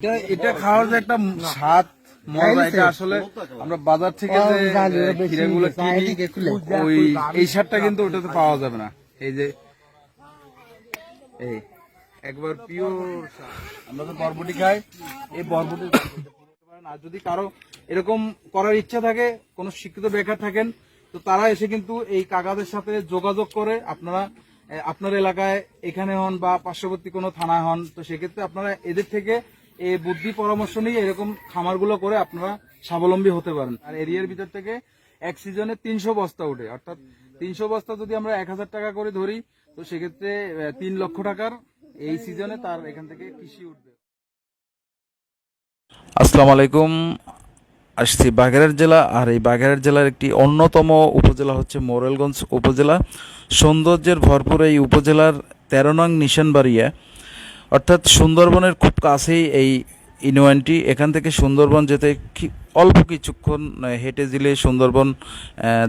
এটা এটা খাওয়ার যে একটা স্বাদ মজা এটা আসলে আমরা বাজার থেকে যে ক্ষীরাগুলো কিনি ওই এই স্বাদটা কিন্তু ওটাতে পাওয়া যাবে না। এই যে এই একবার পিওর আমরা তো বরবটি খাই এই বরবটি আর যদি কারও এরকম করার ইচ্ছা থাকে কোনো শিক্ষিত বেকার থাকেন তো তারা এসে কিন্তু এই কাকাদের সাথে যোগাযোগ করে আপনারা আপনার এলাকায় এখানে হন বা পার্শ্ববর্তী কোনো থানায় হন তো সেক্ষেত্রে আপনারা এদের থেকে এই বুদ্ধি পরামর্শ নিয়ে এরকম খামারগুলো করে আপনারা স্বাবলম্বী হতে পারেন। আর এরিয়ার ভিতর থেকে এক সিজনে তিনশো বস্তা ওঠে। অর্থাৎ তিনশো বস্তা যদি আমরা এক হাজার টাকা করে ধরি, তো সেক্ষেত্রে তিন লক্ষ টাকার এই সিজনে তার এখান থেকে কৃষি উঠবে। আসসালামু আলাইকুম। আসছি বাগেরহাট জেলা, আর এই বাগেরহাট জেলার একটি অন্যতম উপজেলা হচ্ছে মোরেলগঞ্জ উপজেলা। সৌন্দর্যের ভরপুর এই উপজেলার তেরো নং নিশানবাড়িয়া। অর্থাৎ সুন্দরবনের খুব কাছেই এই ইউনিয়নটি এখান থেকে সুন্দরবন যেতে অল্প কিছুক্ষণ হেঁটে দিলে সুন্দরবন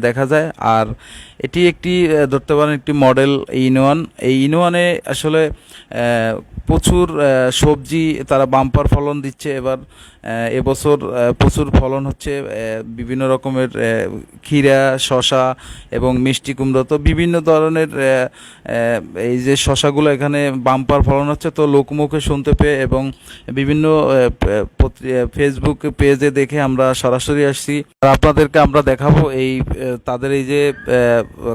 দেখা যায়। আর এটি একটি ধরতে পারেন একটি মডেল ইউনিয়ন এই ইউনিয়নে আসলে প্রচুর সবজি তারা বাম্পার ফলন দিচ্ছে। এবার এবছর প্রচুর ফলন হচ্ছে বিভিন্ন রকমের ক্ষীরা শশা এবং মিষ্টি কুমড়ো। তো বিভিন্ন ধরনের এই যে শশাগুলো এখানে বাম্পার ফলন হচ্ছে, তো লোকমুখে শুনতে পেয়ে এবং বিভিন্ন ফেসবুক পেজে দেখে আমরা সরাসরি আসছি। আর আপনাদেরকে আমরা দেখাবো এই তাদের এই যে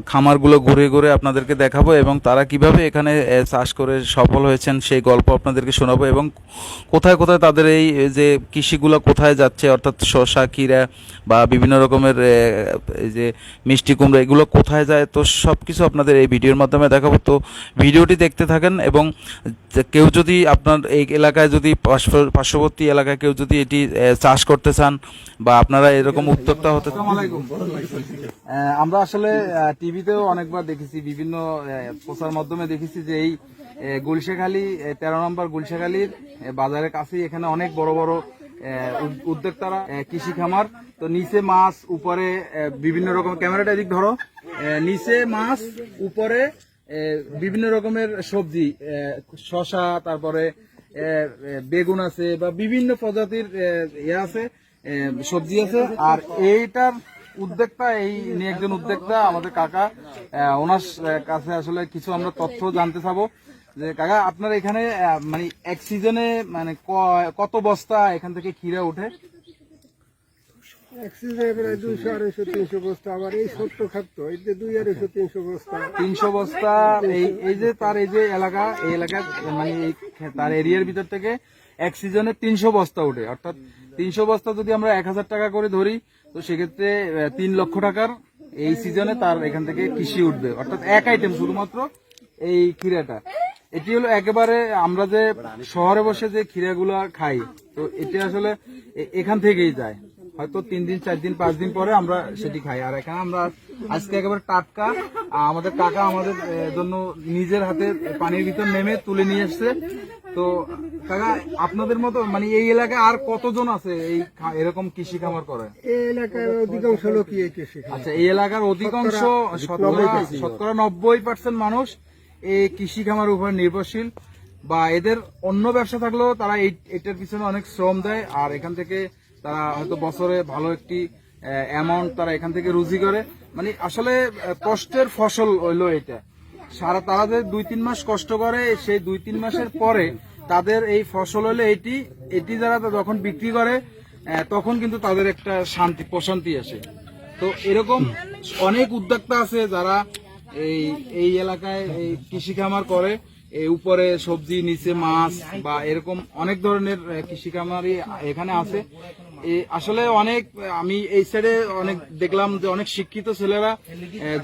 খামারগুলো ঘুরে ঘুরে আপনাদেরকে দেখাবো এবং তারা কীভাবে এখানে চাষ করে সফল হয়েছেন সেই গল্প আপনাদেরকে শোনাবো এবং কোথায় কোথায় তাদের এই যে কৃষিগুলো কোথায় যাচ্ছে, অর্থাৎ শশা ক্ষীরা বা বিভিন্ন রকমের এই যে মিষ্টি কুমড়া, এগুলো কোথায় যায়, তো সব কিছু আপনাদের এই ভিডিওর মাধ্যমে দেখাবো। তো ভিডিওটি দেখতে থাকেন এবং কেউ যদি আপনার এই এলাকায় যদি পার্শ্ব- পার্শ্ববর্তী এলাকায় কেউ যদি এটি চাষ করতে চান বা আপনারা এরকম উদ্যোক্তা হতে আমরা আসলে টিভিতেও অনেকবার দেখেছি, বিভিন্ন প্রচার মাধ্যমে দেখেছি যে এই গুলশেখালী তেরো নম্বর গুলশেখালীর বাজারের কাছেই এখানে অনেক বড় বড় উদ্যোক্তারা কৃষি খামার। তো নিচে মাছ, উপরে বিভিন্ন রকম, ক্যামেরাটা এদিক ধরো। নিচে মাছ, উপরে বিভিন্ন রকমের সবজি শশা তারপরে বেগুন আছে বা বিভিন্ন প্রজাতির ইয়ে আছে। সবজি আছে। আর এইটার উদ্যোক্তা এই নিয়ে একজন উদ্যোক্তা আমাদের কাকা ওনার কাছে আসলে কিছু আমরা তথ্য জানতে চাবো। যে কাকা আপনার এখানে মানে এক সিজনে মানে কত বস্তা এখান থেকে ওঠে? তিনশো বস্তা। এই যে এই যে তার এই যে এলাকা এই এলাকা মানে তার এরিয়ার ভিতর থেকে এক সিজনে তিনশো বস্তা ওঠে। অর্থাৎ তিনশো বস্তা যদি আমরা এক হাজার টাকা করে ধরি, তো সেক্ষেত্রে তিন লক্ষ টাকার এই সিজনে তার এখান থেকে কৃষি উঠবে। অর্থাৎ এক আইটেম শুধুমাত্র এই ক্ষীরাটা। এটি হলো একেবারে আমরা যে শহরে বসে যে ক্ষীরাগুলো খাই, তো এটি আসলে এখান থেকেই যায়। হয়তো তিন দিন, চার দিন, পাঁচ দিন পরে আমরা সেটি খাই। আর এখানে আমরা আজকে একেবারে টাটকা, আমাদের কাকা আমাদের জন্য নিজের হাতে পানির ভিতর নেমে তুলে নিয়ে এসছে। তো কাকা আপনাদের মতো মানে এই এলাকায় আর কতজন আছে এই এরকম কৃষি খামার করে? এই এলাকার অধিকাংশ লোকই এই কৃষি আচ্ছা এই এলাকার অধিকাংশ শতকরা নব্বই পার্সেন্ট মানুষ এই কৃষি খামার উপর নির্ভরশীল বা এদের অন্য ব্যবসা থাকলেও তারা এটার পিছনে অনেক শ্রম দেয় আর এখান থেকে তারা হয়তো বছরে ভালো একটি অ্যামাউন্ট তারা এখান থেকে রুজি করে। মানে আসলে কষ্টের ফসল হইল এটা। সারা তারা যে দুই তিন মাস কষ্ট করে, সেই দুই তিন মাসের পরে তাদের এই ফসল হলে এটি এটি যারা যখন বিক্রি করে তখন কিন্তু তাদের একটা শান্তি, প্রশান্তি আসে। তো এরকম অনেক উদ্যোক্তা আছে যারা এই এই এলাকায় এই কৃষি খামার করে এই উপরে সবজি, নিচে মাছ বা এরকম অনেক ধরনের কৃষি খামারই এখানে আছে। আসলে অনেক, আমি এই সাইডে অনেক দেখলাম যে অনেক শিক্ষিত ছেলেরা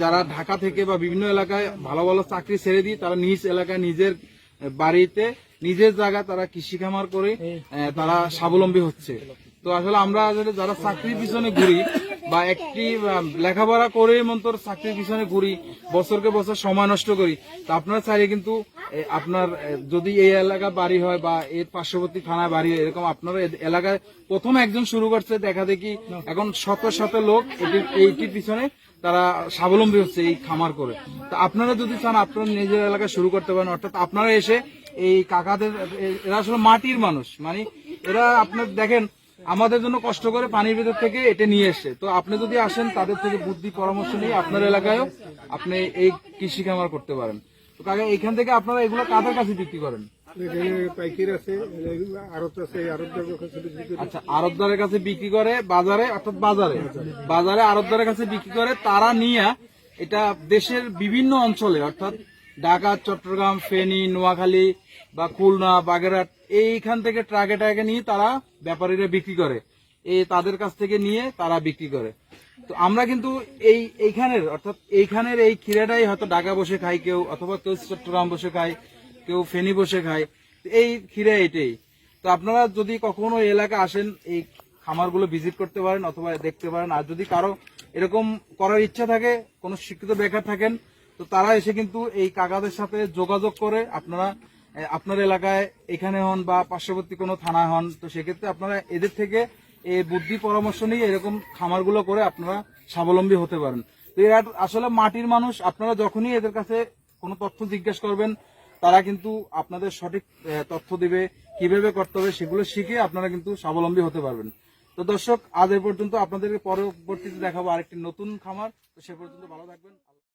যারা ঢাকা থেকে বা বিভিন্ন এলাকায় ভালো ভালো চাকরি ছেড়ে দিয়ে তারা নিজ এলাকায় নিজের বাড়িতে, নিজের জায়গা তারা কৃষি খামার করে তারা স্বাবলম্বী হচ্ছে। তো আসলে আমরা আসলে যারা চাকরির পিছনে ঘুরি বা একটি লেখাপড়া করে মন্তর চাকরির পিছনে ঘুরি, বছরকে বছর সময় নষ্ট করি। তা আপনারা চাইলে কিন্তু আপনার যদি এই এলাকা বাড়ি হয় বা এর পার্শ্ববর্তী থানায় বাড়ি হয়, এরকম আপনারা এলাকায় প্রথম একজন শুরু করছে, দেখা দেখি এখন শত শত লোক এটির এইটির পিছনে তারা স্বাবলম্বী হচ্ছে এই খামার করে। তা আপনারা যদি চান, আপনারা নিজের এলাকায় শুরু করতে পারেন। অর্থাৎ আপনারা এসে এই কাকাদের এরা আসলে মাটির মানুষ। মানে এরা আপনার দেখেন আমাদের জন্য কষ্ট করে পানির ভিতর থেকে এটা নিয়ে এসছে তো আপনি যদি আসেন তাদের থেকে বুদ্ধি পরামর্শ নিয়ে আপনার এলাকায়ও আপনি এই কৃষি খামার করতে পারেন। তো কাকা এখান থেকে আপনারা এগুলো কাদের কাছে বিক্রি করেন। আচ্ছা আরবদারের কাছে বিক্রি করে বাজারে অর্থাৎ বাজারে। বাজারে আরবদারের কাছে বিক্রি করে তারা নিয়ে এটা দেশের বিভিন্ন অঞ্চলে অর্থাৎ ঢাকা, চট্টগ্রাম, ফেনী, নোয়াখালী বা খুলনা, বাগেরহাট, এইখান থেকে ট্রাকে ট্রাকে নিয়ে তারা ব্যাপারীরা বিক্রি করে। এই তাদের কাছ থেকে নিয়ে তারা বিক্রি করে। তো আমরা কিন্তু এই এইখানের, অর্থাৎ এইখানের এই ক্ষীরাটাই হয়তো ঢাকা বসে খাই কেউ, অথবা কেউ চট্টগ্রাম বসে খায়, কেউ ফেনী বসে খায়। এই ক্ষীরা এটাই। তো আপনারা যদি কখনো এলাকা আসেন, এই খামারগুলো ভিজিট করতে পারেন অথবা দেখতে পারেন। আর যদি কারও এরকম করার ইচ্ছা থাকে, কোনো শিক্ষিত বেকার থাকেন তো তারা এসে কিন্তু এই কাকাদের সাথে যোগাযোগ করে আপনারা আপনার এলাকায় এখানে হন বা পার্শ্ববর্তী কোনো থানা হন, তো সেক্ষেত্রে আপনারা এদের থেকে এই বুদ্ধি পরামর্শ নিয়ে এরকম খামারগুলো করে আপনারা স্বাবলম্বী হতে পারেন। তো এরা আসলে মাটির মানুষ, আপনারা যখনই এদের কাছে কোনো তথ্য জিজ্ঞেস করবেন, তারা কিন্তু আপনাদের সঠিক তথ্য দিবে, কীভাবে করতে হবে সেগুলো শিখে আপনারা কিন্তু স্বাবলম্বী হতে পারবেন। তো দর্শক, আজ এ পর্যন্ত আপনাদেরকে পরবর্তীতে দেখাবো আরেকটি নতুন খামার, তো সে পর্যন্ত ভালো থাকবেন।